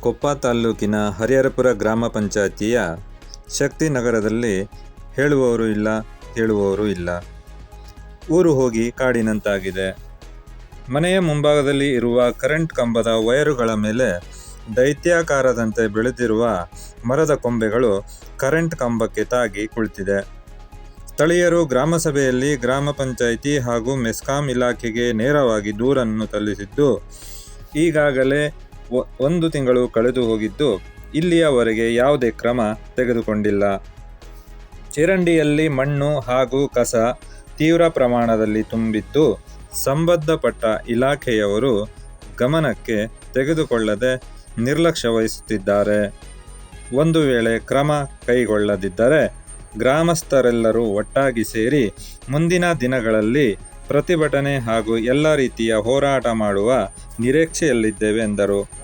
ಕೊಪ್ಪ ತಾಲ್ಲೂಕಿನ ಹರಿಹರಪುರ ಗ್ರಾಮ ಪಂಚಾಯತಿಯ ಶಕ್ತಿನಗರದಲ್ಲಿ ಹೇಳುವವರು ಇಲ್ಲ ಕೇಳುವವರು ಇಲ್ಲ. ಊರು ಹೋಗಿ ಕಾಡಿನಂತಾಗಿದೆ. ಮನೆಯ ಮುಂಭಾಗದಲ್ಲಿ ಇರುವ ಕರೆಂಟ್ ಕಂಬದ ವಯರುಗಳ ಮೇಲೆ ದೈತ್ಯಾಕಾರದಂತೆ ಬೆಳೆದಿರುವ ಮರದ ಕೊಂಬೆಗಳು ಕರೆಂಟ್ ಕಂಬಕ್ಕೆ ತಾಗಿ ಕುಳಿತಿದೆ. ಸ್ಥಳೀಯರು ಗ್ರಾಮಸಭೆಯಲ್ಲಿ ಗ್ರಾಮ ಪಂಚಾಯಿತಿ ಹಾಗೂ ಮೆಸ್ಕಾಂ ಇಲಾಖೆಗೆ ನೇರವಾಗಿ ದೂರನ್ನು ಸಲ್ಲಿಸಿದ್ದು ಈಗಾಗಲೇ ಒಂದು ತಿಂಗಳು ಕಳೆದು ಹೋಗಿದ್ದು ಇಲ್ಲಿಯವರೆಗೆ ಯಾವುದೇ ಕ್ರಮ ತೆಗೆದುಕೊಂಡಿಲ್ಲ. ಚರಂಡಿಯಲ್ಲಿ ಮಣ್ಣು ಹಾಗೂ ಕಸ ತೀವ್ರ ಪ್ರಮಾಣದಲ್ಲಿ ತುಂಬಿದ್ದು ಸಂಬಂಧಪಟ್ಟ ಇಲಾಖೆಯವರು ಗಮನಕ್ಕೆ ತೆಗೆದುಕೊಳ್ಳದೆ ನಿರ್ಲಕ್ಷ್ಯ ವಹಿಸುತ್ತಿದ್ದಾರೆ ಒಂದು ವೇಳೆ ಕ್ರಮ ಕೈಗೊಳ್ಳದಿದ್ದರೆ ಗ್ರಾಮಸ್ಥರೆಲ್ಲರೂ ಒಟ್ಟಾಗಿ ಸೇರಿ ಮುಂದಿನ ದಿನಗಳಲ್ಲಿ ಪ್ರತಿಭಟನೆ ಹಾಗೂ ಎಲ್ಲ ರೀತಿಯ ಹೋರಾಟ ಮಾಡುವ ನಿರೀಕ್ಷೆಯಲ್ಲಿದ್ದೇವೆ ಎಂದರು.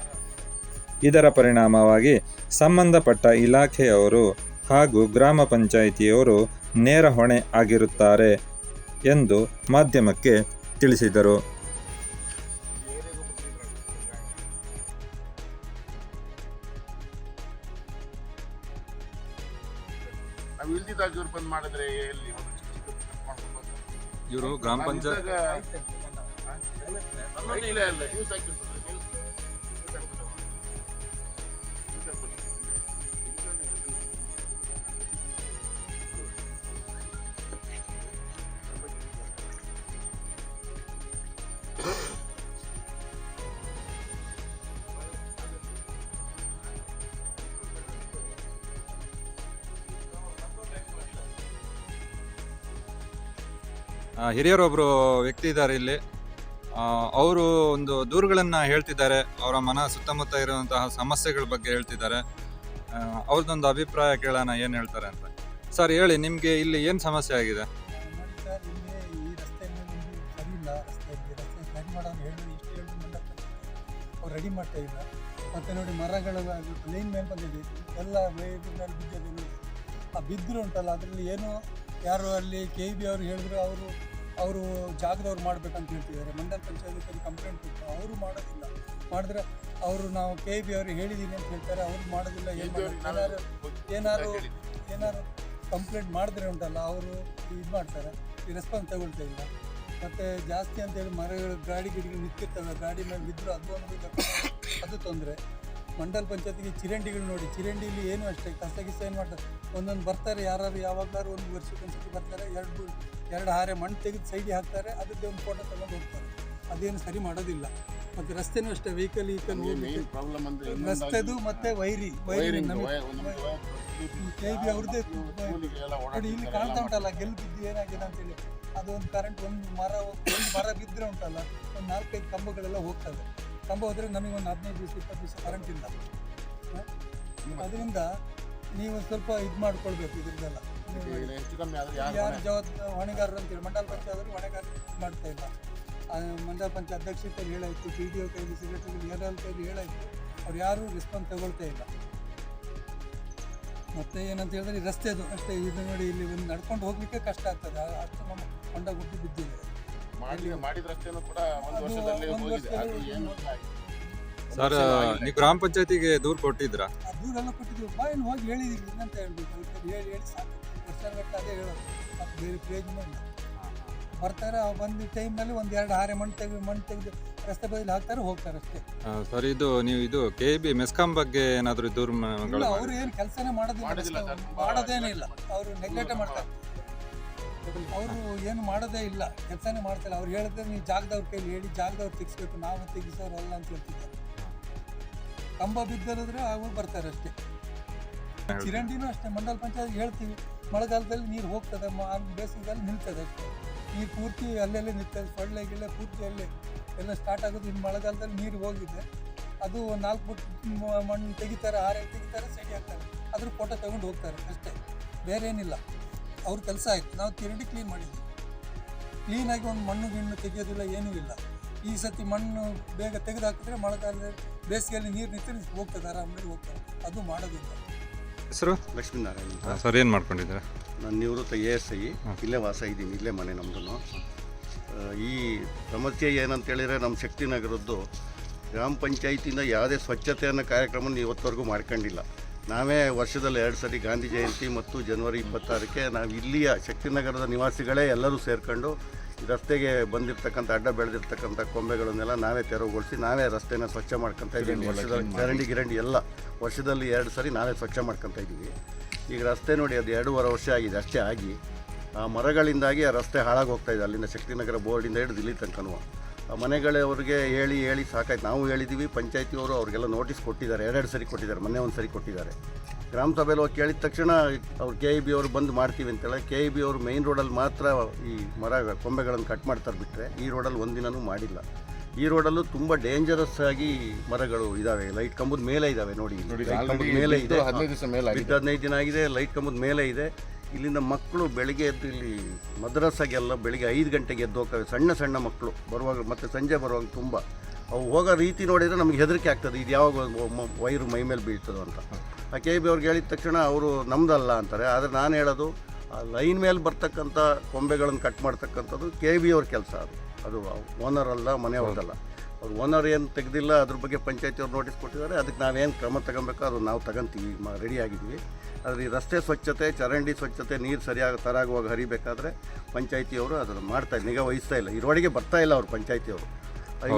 ಇದರ ಪರಿಣಾಮವಾಗಿ ಸಂಬಂಧಪಟ್ಟ ಇಲಾಖೆಯವರು ಹಾಗೂ ಗ್ರಾಮ ಪಂಚಾಯಿತಿಯವರು ನೇರ ಹೊಣೆ ಆಗಿರುತ್ತಾರೆ ಎಂದು ಮಾಧ್ಯಮಕ್ಕೆ ತಿಳಿಸಿದರು. ಇವರು ಗ್ರಾಮ ಪಂಚಾಯತ್ ಹಿರಿಯರೊಬ್ಬರು ವ್ಯಕ್ತಿ ಇದ್ದಾರೆ ಇಲ್ಲಿ. ಅವರು ಒಂದು ದೂರುಗಳನ್ನು ಹೇಳ್ತಿದ್ದಾರೆ. ಅವರ ಮನ ಸುತ್ತಮುತ್ತ ಇರುವಂತಹ ಸಮಸ್ಯೆಗಳ ಬಗ್ಗೆ ಹೇಳ್ತಿದ್ದಾರೆ. ಅವ್ರದ್ದೊಂದು ಅಭಿಪ್ರಾಯ ಕೇಳೋಣ, ಏನು ಹೇಳ್ತಾರೆ ಅಂತ. ಸರ್, ಹೇಳಿ, ನಿಮಗೆ ಇಲ್ಲಿ ಏನು ಸಮಸ್ಯೆ ಆಗಿದೆ? ರೆಡಿ ಮಾಡ್ತಾ ಇಲ್ಲ. ಮತ್ತು ನೋಡಿ ಮರಗಳು ಲೈನ್ ಮೇಲೆ ಬಂದಿದೆ. ಎಲ್ಲ ಬಿದ್ದಿದೆ ಆ ಬಿದ್ದರು ಉಂಟಲ್ಲ ಅದರಲ್ಲಿ ಏನು ಯಾರು ಅಲ್ಲಿ ಕೆ ಬಿ ಅವರು ಹೇಳಿದ್ರು ಅವರು ಅವರು ಜಾಗದವ್ರು ಮಾಡ್ಬೇಕಂತ ಹೇಳ್ತಿದ್ದಾರೆ. ಮಂಡಲ ಪಂಚಾಯತ್ ಕಂಪ್ಲೇಂಟ್ ಕೊಟ್ಟು ಅವರು ಮಾಡೋದಿಲ್ಲ. ಮಾಡಿದ್ರೆ ಅವರು ನಾವು ಕೆ ಬಿ ಅವ್ರು ಹೇಳಿದ್ದೀನಿ ಅಂತ ಹೇಳ್ತಾರೆ ಅವರು ಮಾಡೋದಿಲ್ಲ ಏನಾರು ಏನಾದ್ರು ಹೇಳಿದ್ವಿ. ಏನಾದ್ರು ಕಂಪ್ಲೇಂಟ್ ಮಾಡಿದ್ರೆ ಉಂಟಲ್ಲ ಅವರು ಇದು ಮಾಡ್ತಾರೆ ಈ ರೆಸ್ಪಾನ್ಸ್ ತಗೊಳ್ತಾ ಇಲ್ಲ. ಮತ್ತು ಜಾಸ್ತಿ ಅಂತೇಳಿ ಮರಗಳು ಗಾಡಿ ಗಿಡಿಗಳು ನಿಂತಿರ್ತವೆ ಗಾಡಿ ಮೇಲೆ ಬಿದ್ದರೂ ಅದು ಒಂದು ಅದು ತೊಂದರೆ. ಮಂಡಲ ಪಂಚಾಯತಿಗೆ ಚಿರಂಡಿಗಳು ನೋಡಿ ಚಿರಂಡಿಲಿ ಏನು ಅಷ್ಟೇ ಕಸ ಗಿಸ ಏನು ಮಾಡ್ತಾರೆ? ಒಂದೊಂದು ಬರ್ತಾರೆ ಯಾರು ಯಾವಾಗಲಾರು ಒಂದು ವರ್ಷಕ್ಕೊಂದ್ಸತಿ ಬರ್ತಾರೆ ಎರಡು ಎರಡು ಹಾರೆ ಮಣ್ಣು ತೆಗೆದು ಸೈಡಿಗೆ ಹಾಕ್ತಾರೆ ಅದಕ್ಕೆ ಒಂದು ಫೋಟೋ ತಗೊಂಡು ಹೋಗ್ತಾರೆ. ಅದೇನು ಸರಿ ಮಾಡೋದಿಲ್ಲ. ಮತ್ತು ರಸ್ತೆನೂ ಅಷ್ಟೇ ವೆಹಿಕಲ್ ಈಕಲ್ ರಸ್ತೆದು ಮತ್ತು ವೈರಿ ವೈರಿ ಕೆ ಬಿ ಅವ್ರದ್ದೇ ನೋಡಿ ಇಲ್ಲಿ ಕಾಣ್ತಾ ಉಂಟಲ್ಲ ಗೆಲ್ಲು ಬಿದ್ದು ಏನಾಗಿದೆ ಅಂತೇಳಿ. ಅದೊಂದು ಕರೆಂಟ್ ಒಂದು ಮರ ಒಂದು ಮರ ಬಿದ್ದರೆ ಉಂಟಲ್ಲ ಒಂದು ನಾಲ್ಕೈದು ಕಂಬಗಳೆಲ್ಲ ಹೋಗ್ತವೆ. ಕಂಬ ಹೋದರೆ ನಮಗೆ ಒಂದು ಹದಿನೈದು ದಿವಸ ಇಪ್ಪತ್ತು ದಿವಸ ಕರೆಂಟ್ ಇಲ್ಲ ಅದರಿಂದ ನೀವು ಸ್ವಲ್ಪ ಇದು ಮಾಡ್ಕೊಳ್ಬೇಕು ಇದ್ರದ್ದೆಲ್ಲ ಹೆಚ್ಚು ಕಮ್ಮಿ ಆದ್ರೆ ಯಾರು ಜವಾಬ್ ಜವಾಬ್ದಾರಿ ಹೊಣೆಗಾರರು ಅಂತೇಳಿ ಮಂಡಲ ಪಂಚಾಯತ್ ಹೊಣೆಗಾರ ಮಾಡ್ತಾ ಇಲ್ಲ ಮಂಡಲ ಪಂಚಾಯತ್ ಅಧ್ಯಕ್ಷರ ಕೈಲಿ ಹೇಳಾಯ್ತು ಪಿ ಡಿ ಒ ಕೈಲಿ ಸೆಕ್ರೆಟರಿ ಎಲ್ ಎಲ್ ಕೈಲಿ ಹೇಳಾಯ್ತು ಅವ್ರು ಯಾರೂ ರೆಸ್ಪಾನ್ಸ್ ತಗೊಳ್ತಾ ಇಲ್ಲ ಮತ್ತೆ ಏನಂತ ಹೇಳಿದ್ರೆ ರಸ್ತೆದು ಅಷ್ಟೇ ಇದು ನೋಡಿ ಇಲ್ಲಿ ಒಂದು ನಡ್ಕೊಂಡು ಹೋಗಲಿಕ್ಕೆ ಕಷ್ಟ ಆಗ್ತದೆ ಅಷ್ಟು ನಮ್ಮ ಹೊಂಡ ಗುಡ್ಡು ಬಿದ್ದಿದೆ ಮಾಡಿ ಮಾಡಿದ ರಸ್ತೆನೂ ಕೂಡ ಒಂದು ವರ್ಷದಲ್ಲಿ ಹೋಗಿದೆ. ಅದು ಏನು ಇಲ್ಲ ಆಗಿದೆ. ಸರ್ ನೀವು ಗ್ರಾಮ ಪಂಚಾಯತಿಗೆ ದೂರು ಕೊಟ್ಟಿದ್ರಾ? ದೂರೆಲ್ಲ ಕೊಟ್ಟಿದ್ದೀವಿ. ಬಾಯಲ್ಲಿ ಹೋಗಿ ಹೇಳಿದ್ದೀವಿ ಹೇಳ್ಬೇಕು. ಅವ್ರ ಹೇಳಿ ಹೇಳಿ ಸಾಕು. ವರ್ಷಗಟ್ಟಲೆ ಅದೇ ಹೇಳೋದು. ಮತ್ತೆ ಬೇರೆ ಪ್ರಯೋಜನ ಇಲ್ಲ. ಬರ್ತಾರೆ ಅವ್ರು ಬಂದ ಟೈಮಲ್ಲಿ ಒಂದು ಎರಡು ಹಾರೆ ಮಣ್ಣು ತೆಗೆದು ಮಣ್ಣು ತೆಗೆದು ರಸ್ತೆ ಬದಲು ಹಾಕ್ತಾರೆ ಹೋಗ್ತಾರೆ ಅಷ್ಟೇ. ಆ, ಸರ್ ಇದು ನೀವು ಇದು ಕೆ ಬಿ ಮೆಸ್ಕಾಂ ಬಗ್ಗೆ ಏನಾದರೂ ದೂರು ಮ- ಇಲ್ಲ ಗಳು ಅವರು ಏನು ಕೆಲಸನೇ ಮಾಡೋದಿಲ್ಲ. ಮಾಡೋದೇನಿಲ್ಲ. ಸರ್. ಅವರು ನೆಗ್ಲೆಕ್ಟ್ ಮಾಡ್ತಾರೆ. ಅವರು ಏನು ಮಾಡೋದೇ ಇಲ್ಲ ಕೆಲಸನೇ ಮಾಡ್ತಾರೆ ಅವ್ರು ಹೇಳಿದ್ರೆ ನೀವು ಜಾಗದವ್ರ ಕೈಲಿ ಹೇಳಿ ಜಾಗದವ್ರು ತೆಗಿಸ್ಬೇಕು ನಾವು ತೆಗಿಸೋರಲ್ಲ ಅಂತ ಹೇಳ್ತಿದ್ದಾರೆ. ಕಂಬ ಬಿದ್ದರಿದ್ರೆ ಅವರು ಬರ್ತಾರೆ ಅಷ್ಟೇ. ಚಿರಂಡಿನೂ ಅಷ್ಟೇ ಮಂಡಲ ಪಂಚಾಯತ್ ಹೇಳ್ತೀವಿ ಮಳೆಗಾಲದಲ್ಲಿ ನೀರು ಹೋಗ್ತದೆ ಬೇಸಿಗೆದಲ್ಲಿ ನಿಲ್ತದೆ ಅಷ್ಟೇ. ನೀರು ಪೂರ್ತಿ ಅಲ್ಲೆಲ್ಲೇ ನಿಲ್ತದೆ ಸೊಳ್ಳೆ ಗಿಳ್ಳೆ ಪೂರ್ತಿ ಅಲ್ಲೇ. ಎಲ್ಲ ಸ್ಟಾರ್ಟ್ ಆಗೋದು ಇನ್ನು ಮಳೆಗಾಲದಲ್ಲಿ ನೀರು ಹೋಗಿದೆ. ಅದು ನಾಲ್ಕು ಫುಟ್ ಮಣ್ಣು ತೆಗಿತಾರೆ ಆರೇಳು ತೆಗಿತಾರೆ ಸೈಡ್ ಹಾಕ್ತಾರೆ. ಅದ್ರ ಫೋಟೋ ತಗೊಂಡು ಹೋಗ್ತಾರೆ ಅಷ್ಟೇ ಬೇರೆ ಏನಿಲ್ಲ ಅವ್ರ ಕೆಲಸ ಆಯಿತು. ನಾವು ತಿರುಗಿ ಕ್ಲೀನ್ ಮಾಡಿದ್ವಿ. ಕ್ಲೀನಾಗಿ ಒಂದು ಮಣ್ಣು ಗಿಣ್ಣು ತೆಗೆಯೋದಿಲ್ಲ ಏನೂ ಇಲ್ಲ. ಈ ಸತಿ ಮಣ್ಣು ಬೇಗ ತೆಗೆದು ಹಾಕಿದ್ರೆ ಮಳೆಗಾಲದಲ್ಲಿ ಬೇಸಿಗೆಯಲ್ಲಿ ನೀರು ನಿಂತರೆ ಹೋಗ್ತದೆ ಆರಾಮಾಗಿ ಹೋಗ್ತಾರೆ ಅದು ಮಾಡೋದಿಲ್ಲ. ಹೆಸರು? ಲಕ್ಷ್ಮೀನಾರಾಯಣ ಅಂತ. ಸರ್ ಏನು ಮಾಡ್ಕೊಂಡಿದ್ದೀರಾ? ನಾನು ನಿವೃತ್ತ ಎ ಎಸ್ ಐ ಇಲ್ಲೇ ವಾಸ ಇದ್ದೀನಿ ಇಲ್ಲೇ ಮನೆ ನಮ್ಮದು ಈ ಸಮಸ್ಯೆ ಏನಂತ ಹೇಳಿದ್ರೆ ನಮ್ಮ ಶಕ್ತಿನಗರದ್ದು ಗ್ರಾಮ ಪಂಚಾಯತಿಯಿಂದ ಯಾವುದೇ ಸ್ವಚ್ಛತೆ ಕಾರ್ಯಕ್ರಮವನ್ನು ಕಾರ್ಯಕ್ರಮ ಇವತ್ತವರೆಗೂ ಮಾಡ್ಕೊಂಡಿಲ್ಲ. ನಾವೇ ವರ್ಷದಲ್ಲಿ ಎರಡು ಸರಿ ಗಾಂಧಿ ಜಯಂತಿ ಮತ್ತು ಜನವರಿ ಇಪ್ಪತ್ತಾರಕ್ಕೆ ನಾವು ಇಲ್ಲಿಯ ಶಕ್ತಿನಗರದ ನಿವಾಸಿಗಳೇ ಎಲ್ಲರೂ ಸೇರಿಕೊಂಡು ರಸ್ತೆಗೆ ಬಂದಿರತಕ್ಕಂಥ ಅಡ್ಡ ಬೆಳೆದಿರ್ತಕ್ಕಂಥ ಕೊಂಬೆಗಳನ್ನೆಲ್ಲ ನಾವೇ ತೆರವುಗೊಳಿಸಿ ನಾವೇ ರಸ್ತೆನ ಸ್ವಚ್ಛ ಮಾಡ್ಕೊತಾ ಇದ್ದೀವಿ. ವರ್ಷದಲ್ಲಿ ಚರಂಡಿ ಗಿರಂಡಿ ಎಲ್ಲ ವರ್ಷದಲ್ಲಿ ಎರಡು ಸರಿ ನಾವೇ ಸ್ವಚ್ಛ ಮಾಡ್ಕೊತಾ ಇದ್ದೀವಿ. ಈಗ ರಸ್ತೆ ನೋಡಿ ಅದು ಎರಡೂವರೆ ವರ್ಷ ಆಗಿದೆ ಅಷ್ಟೇ ಆಗಿ. ಆ ಮರಗಳಿಂದಾಗಿ ಆ ರಸ್ತೆ ಹಾಳಾಗಿ ಹೋಗ್ತಾ ಇದೆ. ಅಲ್ಲಿಂದ ಶಕ್ತಿನಗರ ಬೋರ್ಡಿಂದ ಹಿಡಿದು ಇಲ್ಲಿ ತನಕನೂ. ಮನೆಗಳವ್ರಿಗೆ ಹೇಳಿ ಹೇಳಿ ಸಾಕಾಯ್ತು. ನಾವು ಹೇಳಿದ್ದೀವಿ ಪಂಚಾಯತಿಯವರು ಅವ್ರಿಗೆಲ್ಲ ನೋಟಿಸ್ ಕೊಟ್ಟಿದ್ದಾರೆ. ಎರಡೆರಡು ಸರಿ ಕೊಟ್ಟಿದ್ದಾರೆ ಮೊನ್ನೆ ಒಂದು ಸರಿ ಕೊಟ್ಟಿದ್ದಾರೆ. ಗ್ರಾಮ ಸಭೆಯಲ್ಲಿ ಹೋಗಿ ಕೇಳಿದ ತಕ್ಷಣ ಅವ್ರು ಕೆ ಇ ಬಿ ಅವರು ಬಂದು ಮಾಡ್ತೀವಿ ಅಂತೇಳಿ ಕೆ ಇ ಬಿ ಅವರು ಮೈನ್ ರೋಡಲ್ಲಿ ಮಾತ್ರ ಈ ಮರ ಕೊಂಬೆಗಳನ್ನು ಕಟ್ ಮಾಡ್ತಾರೆ ಬಿಟ್ಟರೆ ಈ ರೋಡಲ್ಲಿ ಒಂದಿನನೂ ಮಾಡಿಲ್ಲ. ಈ ರೋಡಲ್ಲೂ ತುಂಬ ಡೇಂಜರಸ್ ಆಗಿ ಮರಗಳು ಇದಾವೆ. ಲೈಟ್ ಕಂಬದ ಮೇಲೆ ಇದಾವೆ ನೋಡಿ ನೋಡಿ ಲೈಟ್ ಕಂಬದ ಮೇಲೆ ಇದೆ. ಹದಿನೈದು ದಿನ ಆಗಿದೆ ಲೈಟ್ ಕಂಬದ ಮೇಲೆ ಇದೆ. ಇಲ್ಲಿಂದ ಮಕ್ಕಳು ಬೆಳಿಗ್ಗೆ ಎದ್ದು ಇಲ್ಲಿ ಮದ್ರಾಸಾಗೆಲ್ಲ ಬೆಳಿಗ್ಗೆ ಐದು ಗಂಟೆಗೆ ಎದ್ದು ಹೋಗ್ತವೆ ಸಣ್ಣ ಸಣ್ಣ ಮಕ್ಕಳು ಬರುವಾಗ ಮತ್ತು ಸಂಜೆ ಬರುವಾಗ ತುಂಬ. ಅವು ಹೋಗೋ ರೀತಿ ನೋಡಿದರೆ ನಮಗೆ ಹೆದರಿಕೆ ಆಗ್ತದೆ, ಇದು ಯಾವಾಗ ವೈರು ಮೈ ಮೇಲೆ ಬೀಳ್ತದೋ ಅಂತ. ಆ ಕೆ ಬಿ ಅವ್ರಿಗೆ ಹೇಳಿದ ತಕ್ಷಣ ಅವರು ನಮ್ಮದಲ್ಲ ಅಂತಾರೆ, ಆದರೆ ನಾನು ಹೇಳೋದು, ಆ ಲೈನ್ ಮೇಲೆ ಬರ್ತಕ್ಕಂಥ ಕೊಂಬೆಗಳನ್ನು ಕಟ್ ಮಾಡ್ತಕ್ಕಂಥದ್ದು ಕೆ ಬಿ ಅವ್ರ ಕೆಲಸ ಅದು. ಅದು ಓನರ್ ಅಲ್ಲ, ಮನೆಯವ್ರದ್ದಲ್ಲ. ಅವ್ರು ಓನರ್ ಏನು ತೆಗೆದಿಲ್ಲ ಅದ್ರ ಬಗ್ಗೆ ಪಂಚಾಯತಿಯವ್ರು ನೋಟಿಸ್ ಕೊಟ್ಟಿದ್ದಾರೆ. ಅದಕ್ಕೆ ನಾವೇನು ಕ್ರಮ ತಗೊಬೇಕೋ ಅದು ನಾವು ತಗೊಂತೀವಿ ಮ ರೆಡಿ ಆಗಿದ್ದೀವಿ ಆದರೆ ಈ ರಸ್ತೆ ಸ್ವಚ್ಛತೆ ಚರಂಡಿ ಸ್ವಚ್ಛತೆ ನೀರು ಸರಿಯಾಗಿ ತರಾಗುವಾಗ ಹರಿಬೇಕಾದ್ರೆ ಪಂಚಾಯತಿಯವರು ಅದನ್ನು ಮಾಡ್ತಾ ನಿಗಾ ವಹಿಸ್ತಾ ಇಲ್ಲ. ಇರೋಡಿಗೆ ಬರ್ತಾ ಇಲ್ಲ ಅವ್ರು ಪಂಚಾಯತಿಯವರು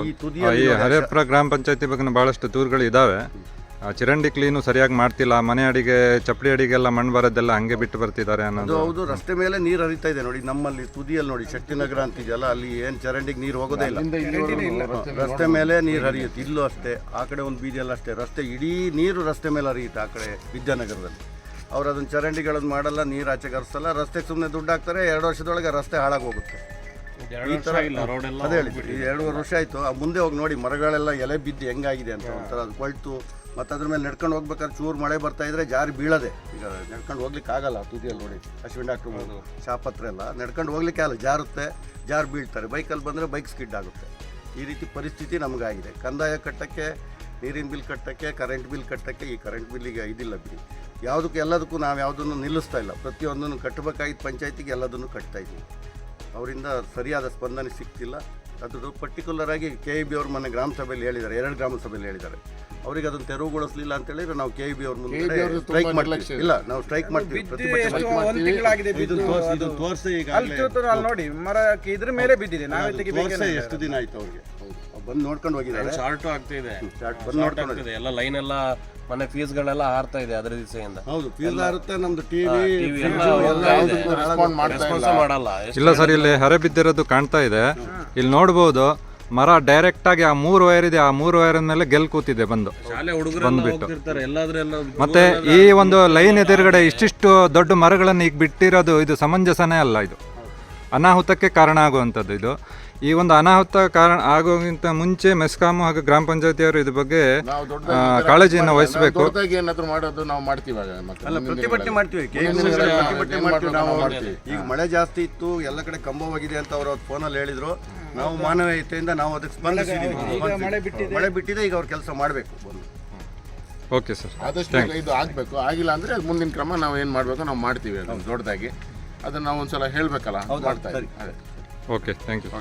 ಈ ಈ ಹರೇಪುರ ಗ್ರಾಮ ಪಂಚಾಯತಿ ಬಗ್ಗೆ ಭಾಳಷ್ಟು ದೂರುಗಳು ಇದಾವೆ. ಆ ಚರಂಡಿ ಕ್ಲೀನು ಸರಿಯಾಗಿ ಮಾಡ್ತಿಲ್ಲ. ಮನೆ ಅಡಿಗೆ ಚಪ್ಪಡಿ ಅಡಿಗೆಲ್ಲ ಮಣ್ಣು ಬರೋದೆಲ್ಲ ಹಂಗೆ ಬಿಟ್ಟು ಬರ್ತಿದ್ದಾರೆ ಅದು ಅನ್ನೋದು ಹೌದು ರಸ್ತೆ ಮೇಲೆ ನೀರು ಹರಿತಾ ಇದೆ ನೋಡಿ ನಮ್ಮಲ್ಲಿ ತುದಿಯಲ್ಲಿ ನೋಡಿ ಶಕ್ತಿನಗರ ಅಂತಿದೆಯಲ್ಲ ಅಲ್ಲಿ ಏನು ಚರಂಡಿಗೆ ನೀರು ಹೋಗೋದೇ ಇಲ್ಲ. ರಸ್ತೆ ಮೇಲೆ ನೀರು ಹರಿಯುತ್ತೆ ಇಲ್ಲೂ ಅಷ್ಟೇ ಆ ಕಡೆ ಒಂದು ಬೀದಿಯಲ್ಲಿ ಅಷ್ಟೇ ರಸ್ತೆ ಇಡೀ ನೀರು ರಸ್ತೆ ಮೇಲೆ ಹರಿಯುತ್ತೆ ಆ ಕಡೆ ವಿದ್ಯಾನಗರದಲ್ಲಿ. ಅವ್ರು ಅದನ್ನು ಚರಂಡಿಗಳನ್ನು ಮಾಡಲ್ಲ ನೀರು ಆಚೆ ಕರ್ಸಲ್ಲ ರಸ್ತೆ ಸುಮ್ಮನೆ ದುಡ್ಡು ಹಾಕ್ತಾರೆ ಎರಡು ವರ್ಷದೊಳಗೆ ರಸ್ತೆ ಹಾಳಾಗಿ ಹೋಗುತ್ತೆ ಈ ಥರ ಅದೇ ಹೇಳಿದ್ವಿ ಎರಡೂವರೆ ವರ್ಷ ಆಯಿತು ಆ ಮುಂದೆ ಹೋಗಿ ನೋಡಿ ಮರಗಳೆಲ್ಲ ಎಲೆ ಬಿದ್ದು ಹೆಂಗಾಗಿದೆ ಅಂತ ಒಂಥರ ಅದು ಕೊಳ್ತು. ಮತ್ತು ಅದ್ರ ಮೇಲೆ ನಡ್ಕೊಂಡು ಹೋಗ್ಬೇಕಾದ್ರೆ ಚೂರು ಮಳೆ ಬರ್ತಾ ಇದ್ರೆ ಜಾರಿ ಬೀಳದೆ. ಈಗ ನಡ್ಕೊಂಡು ಹೋಗ್ಲಿಕ್ಕೆ ಆಗಲ್ಲ ತುದಿಯಲ್ಲಿ ನೋಡಿ. ಅಶ್ವಿನ್ ಡಾಕ್ಟ್ರು ಶಾಪ್ ಹತ್ರ ಎಲ್ಲ. ನಡ್ಕೊಂಡು ಹೋಗ್ಲಿಕ್ಕೆ ಆಗಲ್ಲ ಜಾರುತ್ತೆ ಜಾರು ಬೀಳ್ತಾರೆ. ಬೈಕಲ್ಲಿ ಬಂದರೆ ಬೈಕ್ ಸ್ಕಿಡ್ ಆಗುತ್ತೆ. ಈ ರೀತಿ ಪರಿಸ್ಥಿತಿ ನಮಗಾಗಿದೆ. ಕಂದಾಯ ಕಟ್ಟಕ್ಕೆ ನೀರಿನ ಬಿಲ್ ಕಟ್ಟಕ್ಕೆ ಕರೆಂಟ್ ಬಿಲ್ ಕಟ್ಟಕ್ಕೆ ಈ ಕರೆಂಟ್ ಬಿಲ್ಲಿಗೆ ಇದಿಲ್ಲ ಬಿಡಿ. ಯಾವುದಕ್ಕೂ ಎಲ್ಲದಕ್ಕೂ ನಾವು ಯಾವುದನ್ನು ನಿಲ್ಲಿಸ್ತಾ ಇಲ್ಲ. ಪ್ರತಿಯೊಂದನ್ನು ಕಟ್ಟಬೇಕಾಗಿದ್ದ ಪಂಚಾಯತಿಗೆ ಎಲ್ಲದನ್ನು ಕಟ್ತಾ ಇದ್ದೀವಿ. ಅವರಿಂದ ಸರಿಯಾದ ಸ್ಪಂದನೆ ಸಿಗ್ತಿಲ್ಲ. ಅದು ಪರ್ಟಿಕ್ಯುಲರ್ ಆಗಿ ಕೆ ಇ ಬಿ ಅವ್ರ ಮನೆ ಗ್ರಾಮ ಸಭೆಯಲ್ಲಿ ಹೇಳಿದ್ದಾರೆ ಎರಡು ಗ್ರಾಮ ಸಭೆಯಲ್ಲಿ ಹೇಳಿದ್ದಾರೆ. ಅವರಿಗೆ ಅದನ್ನು ತೆರವುಗೊಳಿಸಲಿಲ್ಲ ಅಂತ ಹೇಳಿದ್ರೆ ನಾವು ಕೆ ಇ ಬಿ ಅವ್ರ ಮುಂದೆ ಸ್ಟ್ರೈಕ್ ಮಾಡ್ತೀವಿ. ಇಲ್ಲ ನಾವು ಸ್ಟ್ರೈಕ್ ಮಾಡ್ತೀವಿ ತೋರ್ಸಿ- ಅಲ್ಲಿ ನೋಡಿ ಮರ ಇದ್ರ ಮೇಲೆ ಬಿದ್ದಿದೆ. ನಾವೇ ತೆಗಿಬೇಕು ಎಷ್ಟು ದಿನ ಆಯ್ತು ಅವ್ರಿಗೆ. ಅವ್ರು ಬಂದು ನೋಡ್ಕೊಂಡು ಹೋಗಿದ್ದಾರೆ. ಶಾರ್ಟ್ ಆಗ್ತಿದೆ ಶಾರ್ಟ್ ಬಂದು ನೋಡ್ಕೊಂಡು. ಎಲ್ಲ ಲೈನ್ ಎಲ್ಲ ಮನೆ ಫೀಸ್ ಗಳೆಲ್ಲ ಹಾರ್ತಾ ಇದೆ ಅದ್ರ ದಿವಸದಿಂದ ಹೌದು ಫೀಸ್ ಹಾರುತ್ತೆ ನಮ್ದು ಟಿವಿ ಟಿವಿ ಎಲ್ಲ ಯಾವುದಕ್ಕೂ ರೆಸ್ಪಾಂಡ್ ಮಾಡ್ತಾ ರೆಸ್ಪಾನ್ಸ್ ಇಲ್ಲ. ಮಾಡಲ್ಲ. ಎಷ್ಟು ಇಲ್ಲ ಸರ್ ಇಲ್ಲಿ ಹರೆ ಬಿದ್ದಿರೋದು ಕಾಣ್ತಾ ಇದೆ. ಇಲ್ಲಿ ನೋಡ್ಬೋದು ಮರ ಡೈರೆಕ್ಟ್ ಆಗಿ ಆ ಮೂರು ವೈರ್ ಇದೆ ಆ ಮೂರು ವೈರ್ ಮೇಲೆ ಗೆಲ್ ಕೂತಿದೆ ಬಂದು. ಶಾಲೆ ಹುಡುಗರು ಬಂದ್ಬಿಟ್ಟು. ಹೋಗ್ತಿರ್ತಾರೆ ಎಲ್ಲಾದ್ರೂ ಎಲ್ಲ ಮತ್ತೆ ಈ ಒಂದು ಲೈನ್ ಎದುರುಗಡೆ ಇಷ್ಟಿಷ್ಟು ದೊಡ್ಡ ಮರಗಳನ್ನು ಈಗ ಬಿಟ್ಟಿರೋದು ಇದು ಸಮಂಜಸನೇ ಅಲ್ಲ ಇದು. ಅನಾಹುತಕ್ಕೆ ಕಾರಣ ಆಗುವಂಥದ್ದು ಇದು. ಈ ಒಂದು ಅನಾಹುತ ಕಾರಣ ಆಗೋಕ್ಕಿಂತ ಮುಂಚೆ ಮೆಸ್ಕಾಂ ಹಾಗೂ ಗ್ರಾಮ ಪಂಚಾಯತಿಯವರು ಇದ್ರ ಬಗ್ಗೆ ನಾವು ದೊಡ್ಡ ಆ, ಕಾಳಜಿಯನ್ನು ವಹಿಸಬೇಕು. ದೊಡ್ಡದಾಗಿ ಏನಾದ್ರು ಮಾಡೋದು ನಾವು ಮಾಡ್ತೀವಿ ಆಗ ಮತ್ತೆ ಅಲ್ಲ ಮುಂದಿನ ಪ್ರತಿಭಟನೆ ಮಾಡ್ತೀವಿ. ಕೆ ಮುಂದಿನ ಎಂ ಪ್ರತಿಭಟನೆ ಏನ್ ಮಾಡ್ತೀವಿ ನಾವು. ಮಾಡ್ತೀವಿ. ಈಗ ಮಳೆ ಜಾಸ್ತಿ ಇತ್ತು ಎಲ್ಲ ಕಡೆ ಕಂಬವಾಗಿದೆ ಅಂತ ಅವರು ಫೋನಲ್ಲಿ ಹೇಳಿದ್ರು. ನಾವು ಮಾನವೀಯತೆಯಿಂದ ನಾವು ಅದಕ್ಕೆ ಸ್ಪಂದಿಸಿದ್ದೀವಿ ಮಳೆ ಬಿಟ್ಟಿದೆ. ಮಳೆ ಬಿಟ್ಟಿದೆ ಈಗ ಅವ್ರ ಕೆಲಸ ಮಾಡಬೇಕು ಬಂದು. Okay sir. ಆದಷ್ಟು ಬೇಗ ಇದು ಆಗಬೇಕು. ಆಗಿಲ್ಲ ಅಂದ್ರೆ ಅದು ಮುಂದಿನ ಕ್ರಮ ನಾವು ಏನು ಮಾಡಬೇಕು ನಾವು ಮಾಡ್ತೀವಿ ಅದು ದೊಡ್ಡದಾಗಿ. ಅದನ್ನ ನಾವು ಒಂದ್ಸಲ ಹೇಳ್ಬೇಕಲ್ಲ ಮಾಡ್ತಾ ಇದ್ದೀವಿ. ಅದೇ. Okay thank you